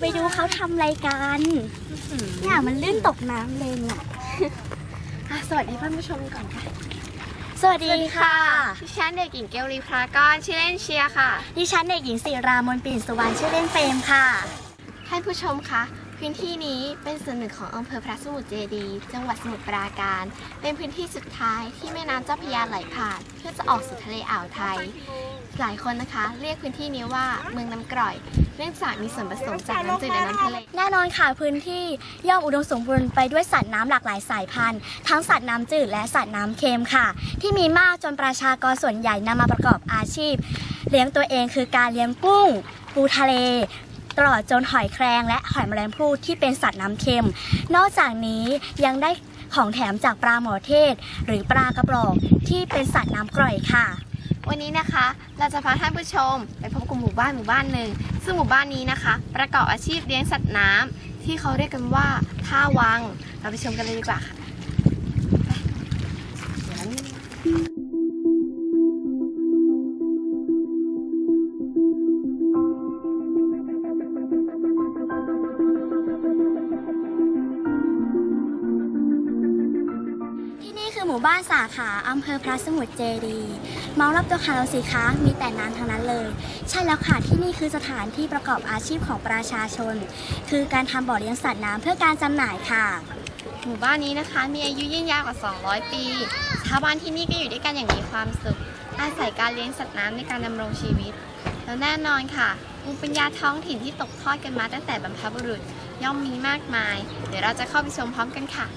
ไปดูเขาทำอะไรกันเนี่ยมันลื่นตกน้ำเลยเนี่ยอะสวัสดีท่านผู้ชมก่อนค่ะ สวัสดีค่ะ ดิฉันเด็กหญิงเกลลีพรากรชื่อเล่นเชียร์ค่ะ ดิฉันเด็กหญิงศิรามนปิ่นสุวรรณชื่อเล่นเฟรมค่ะ ท่านผู้ชมคะ พื้นที่นี้เป็นส่วนหนึ่งของอำเภอพระสมุทรเจดีย์จังหวัดสมุทรปราการ เป็นพื้นที่สุดท้ายที่แม่น้ำเจ้าพระยาไหลผ่าน เพื่อจะออกสู่ทะเลอ่าวไทย หลายคนนะคะ เรียกพื้นที่นี้ว่าเมืองน้ำกร่อย เนื่องจากมีส่วนผสมจากน้ำจืดและน้ำทะเล แน่นอนค่ะพื้นที่ย่อมอุดมสมบูรณ์ไปด้วยสัตว์น้ำหลากหลายสายพันธุ์ ทั้งสัตว์น้ำจืดและสัตว์น้ำเค็มค่ะ ที่มีมากจนประชากรส่วนใหญ่นำมาประกอบอาชีพ เลี้ยงตัวเองคือการเลี้ยงกุ้ง ปูทะเล ตลอดจนหอยแครงและหอยแมลงภู่ที่เป็นสัตว์น้ำเค็ม นอกจากนี้ยังได้ของแถมจากปลาหมอเทศ หรือปลากระบอกที่เป็นสัตว์น้ำกร่อยค่ะ วันนี้นะคะเราจะพาท่านผู้ชม ไปพบกับหมู่บ้านหมู่บ้านหนึ่งซึ่งหมู่บ้านนี้นะคะ ประกอบอาชีพเลี้ยงสัตว์น้ำที่เขาเรียกกันว่าท่าวัง เราไปชมกันเลยดีกว่าค่ะ มู่บ้านสาขาอำเภอพระสมุทรเจดีย์มองรอบตัวเขาสิคะมีแต่น้ำทั้งนั้นเลย ใช่แล้วค่ะที่นี่คือสถานที่ประกอบอาชีพของประชาชน คือการทำบ่อเลี้ยงสัตว์น้ำเพื่อการจำหน่ายค่ะ หมู่บ้านนี้นะคะ มีอายุยืนยาวกว่า 200 ปีชาวบ้านที่นี่ก็อยู่ด้วยกันอย่างมีความสุข อาศัยการเลี้ยงสัตว์น้ำในการดำรงชีวิต แล้วแน่นอนค่ะภูมิปัญญาท้องถิ่นที่ตกทอดกันมาตั้งแต่บรรพบุรุษย่อมมีมากมาย เดี๋ยวเราจะเข้าไปชมพร้อมกันค่ะ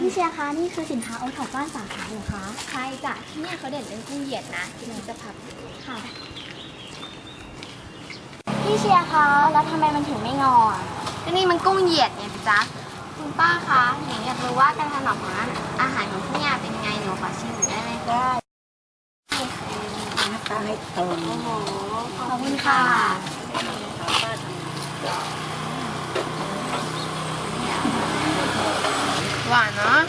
พี่เชียร์คะนี่คือสินค้าโอท็อปบ้านสาขาเหรอคะใช่จ้ะที่เนี่ยเขาเด่นเรื่องกุ้งเหยียดนะที่นี่จะพับค่ะ พี่เชียร์คะแล้วทำไมมันถึงไม่งออะก็นี่มันกุ้งเหยียดไงพี่จ๊ะคุณป้าคะหนูอยากรู้ว่าการถนอมของอาหารของที่เนี่ยเป็นยังไงหนูขอชิมหน่อยได้ไหมได้นะคะให้ตรงโอ้โหขอบคุณค่ะ หวานเนาะ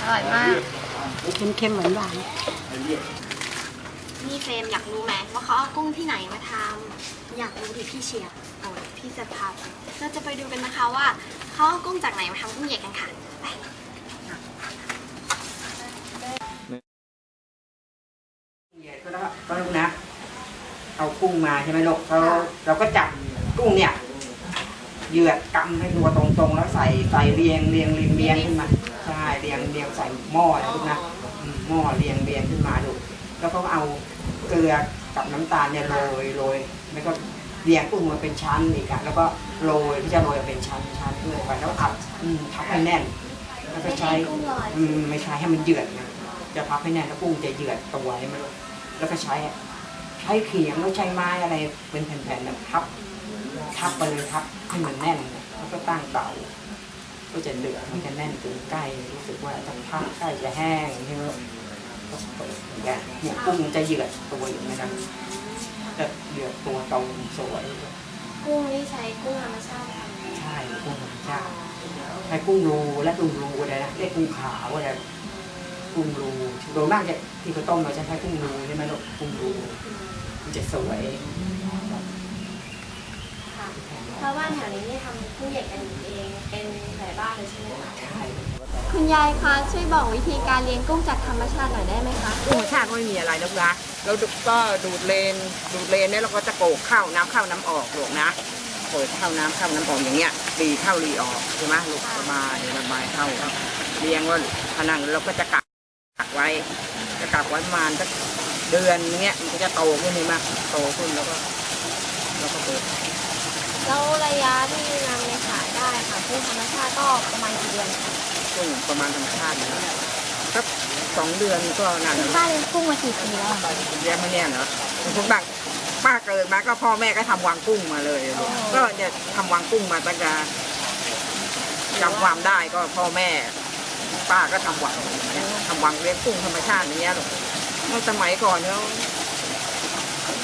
อร่อยมาก เค็มๆหวานหวานนี่เฟรมอยากรู้ไหมว่าเขาเอากุ้งที่ไหนมาทอยากรู้ดิพี่เชียร์ำโอ้ยพี่จะพาไปเราจะไปดูกันนะคะว่าเขาเอากุ้งจากไหนมาทำกุ้งเหยียดกันค่ะไปก็แล้วก็ลูกนะ เอากุ้งมาใช่ไหมลูกเราเราก็จับกุ้งเนี่ย เหยือดกำให้ตัวตรงๆ แล้วใส่ใส่เรียงเรียงเรียงเรียงขึ้นมาใช่เรียงเรียงใส่หม้อนะลูกนะอืมหม้อเรียงเรียงขึ้นมาลูกแล้วก็เอาเกลือกับน้ำตาลเนี่ยโรยโรยแล้วก็เรียงกุ้งมาเป็นชั้นอีกอะแล้วก็โรยที่จะโรยเป็นชั้นชั้นเรื่อยไปแล้วอัดอืมทับให้แน่น แล้วก็ใช้อืมไม่ใช้ให้มันเหยือดนะจะพับให้แน่นแล้วกุ้งจะเหยือดตัวใช่ไหมลูกแล้วก็ใช้ ใช้เขียงแล้วใช้ไม้อะไรเป็นแผ่นๆนะทับ ทับไปเลยทับให้มันแน่นนะแล้วก็ตั้งเตาก็จะเดือดมันจะแน่นถึงใกล้รู้สึกว่าสักพักใกล้จะแห้งใช่ไหมก็เปิดอย่างเงี้ยเนี่ยกุ้งมันจะเหยือดตัวอยู่นะครับจะเหยือดตัวตรงสวยกุ้งนี่ใช้กุ้งธรรมชาติทำใช่กุ้งธรรมชาติใช้กุ้งรูและกุ้งรูอะไรนะเรียกกุ้งขาวอะไร กุ้งรูโดยมากจะที่เขาต้มเราจะใช้กุ้งรูใช่ไหมลูกกุ้งรูมันจะสวยค่ะชาวบ้านแถวนี้นี่ทำกุ้งเหยียดกันเองเป็นหลายบ้านเลยใช่ไหมคะใช่คุณยายคะช่วยบอกวิธีการเลี้ยงกุ้งจากธรรมชาติหน่อยได้ไหมคะธรรมชาติก็ไม่มีอะไรนะนะเราก็ดูดเลนดูดเลนเนี่ยเราก็จะโกกเข้าน้ำเข้าน้ำออกลูกนะเปิดเข้าน้ำเข้าน้ำออกอย่างเงี้ยรีเข้ารีออกใช่ไหมลูกระบายระบายเข้าเลี้ยงว่าผนังเราก็จะกัก กักไว้จะกักไว้ประมาณสักเดือนเงี้ยมันก็จะโตขึ้นนี่มากโตขึ้นแล้วก็แล้วก็เปิดแล้วระยะที่นำในขายได้ค่ะกุ้งธรรมชาติก็ประมาณกี่เดือนคะกุ้งประมาณธรรมชาตินะสักสองเดือนก็นั่นคุณป้าเลี้ยงกุ้งมากี่ปีแล้วอะเลี้ยงมาเนี่ยเหรอคุณบังป้าเกิดมาก็พ่อแม่ก็ทำวางกุ้งมาเลยลูกก็เนี่ยทำวางกุ้งมาตั้งแต่จำความได้ก็พ่อแม่ ป้าก็ทำวาง วางเลี้ยงกุ้งธรรมชาติอย่างเงี้ยลูกเมื่อสมัยก่อนเนี่ย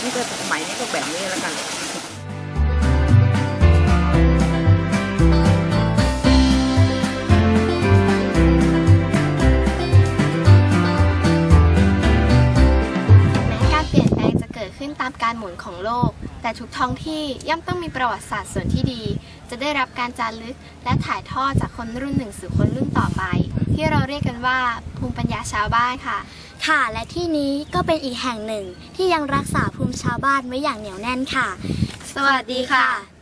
นี่ก็สมัยนี้ก็แบบนี้แล้วกันแม้การเปลี่ยนแปลงจะเกิดขึ้นตามการหมุนของโลก แต่ทุกท้องที่ย่อมต้องมีประวัติศาสตร์ส่วนที่ดี จะได้รับการจารึกและถ่ายทอดจากคนรุ่นหนึ่งสู่คนรุ่นต่อไป ที่เราเรียกกันว่าภูมิปัญญาชาวบ้านค่ะ ค่ะ และที่นี้ก็เป็นอีกแห่งหนึ่งที่ยังรักษาภูมิชาวบ้านไว้อย่างเหนียวแน่นค่ะ สวัสดีค่ะ